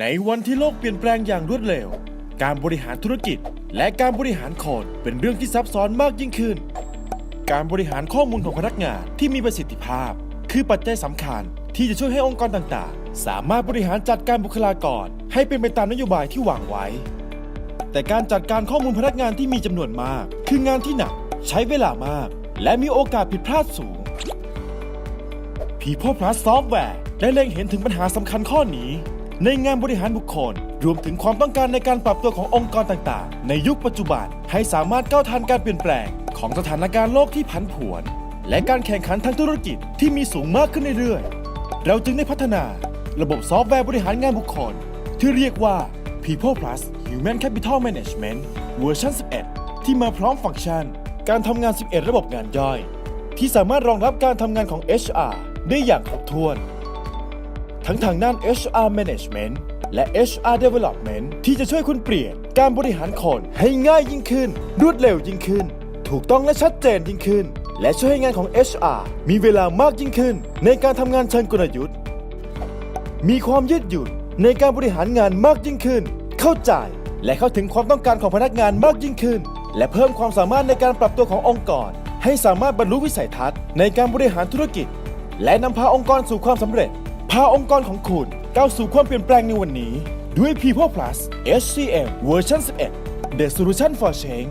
ในวันที่โลกเปลี่ยนแปลงอย่างรวดเร็ว การบริหารธุรกิจ และการบริหารคนเป็นเรื่องที่ซับซ้อนมากยิ่งขึ้น การบริหารข้อมูลของพนักงานที่มีประสิทธิภาพ คือปัจจัยสำคัญที่จะช่วยให้องค์กรต่างๆ สามารถบริหารจัดการบุคลากร ให้เป็นไปตามนโยบายที่วางไว้ แต่การจัดการข้อมูลพนักงานที่มีจำนวนมาก คืองานที่หนัก ใช้เวลามาก และมีโอกาสผิดพลาดสูง People Plus Software ได้เล็งเห็นถึงปัญหาสำคัญข้อนี้ ในงานบริหารบุคคล รวมถึงความต้องการในการปรับตัวขององค์กรต่างๆ ในยุคปัจจุบัน ให้สามารถก้าวทันการเปลี่ยนแปลง ของสถานการณ์โลกที่ผันผวน และการแข่งขันทางธุรกิจที่มีสูงมากขึ้นเรื่อยๆ เราจึงได้พัฒนา ระบบซอฟต์แวร์บริหารงานบุคคล ที่เรียกว่า People Plus Human Capital Management เวอร์ชัน11 ที่มาพร้อมฟังก์ชัน การทำงาน 11 ระบบงานย่อย ที่สามารถรองรับการทำงานของ HR ได้อย่างครบถ้วน ทั้งทางด้าน HR Management และ HR Development ที่จะช่วยคุณเปลี่ยนการบริหารคนให้ง่ายยิ่งขึ้น รวดเร็วยิ่งขึ้น ถูกต้องและชัดเจนยิ่งขึ้น และช่วยให้งานของ HR มีเวลามากยิ่งขึ้น ในการทำงานเชิงกลยุทธ์ มีความยืดหยุ่นในการบริหารงานมากยิ่งขึ้น เข้าใจและเข้าถึงความต้องการของพนักงานมากยิ่งขึ้น และเพิ่มความสามารถในการปรับตัวขององค์กร ให้สามารถบรรลุวิสัยทัศน์ในการบริหารธุรกิจ และนำพาองค์กรสู่ความสำเร็จาองค์กรของคุณก้าวสู่ความเปลี่ยนแปลงในวันนี้ ด้วย People Plus HCM เวอร์ชัน11 The Solution for Change